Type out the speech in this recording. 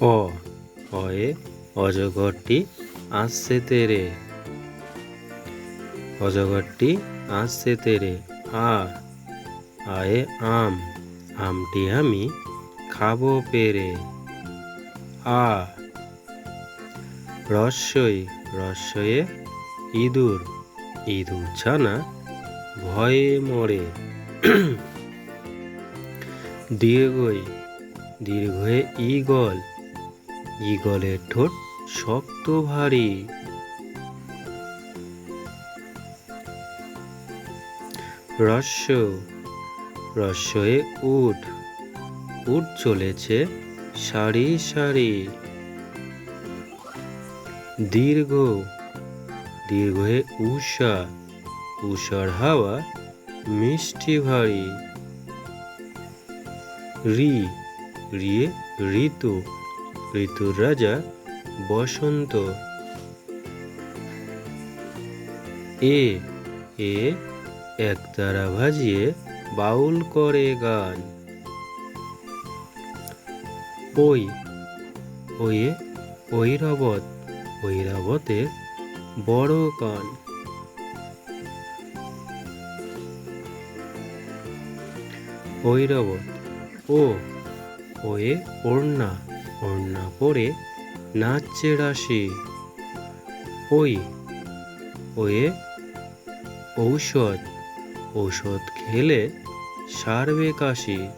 অ অয়ে অজগরটি আসছে তেরে। অজগরটি আসছে তেরে। আ আয়ে আম, আমটি আমি খাব পেরে। আ রস্যই রস্যয়ে ইঁদুর। ইঁদুর ছানা ভয়ে মরে। দীর্ঘই, দীর্ঘয়ে ঈগল। ঈগলের ঠোঁট শক্ত ভারী। রস্য রস্যয়ে উট। উট চলেছে সারি সারি। দীর্ঘ দীর্ঘয়ে উষা উষার হাওয়া মিষ্টি ভারী। রি, রিয়ে ঋতু। ঋতুর রাজা বসন্ত। এ এ একতারা ভাজিয়ে বাউল করে গান। ওই ওয়ে ঐরাবত ঐরাবতের বড় কান। ঐরাবত ও, ওয়ে ওড়না। ওড়না পরে নাচছে রাশি। ওই ওয়ে ঔষধ। ঔষধ খেলে সারবে কাশি।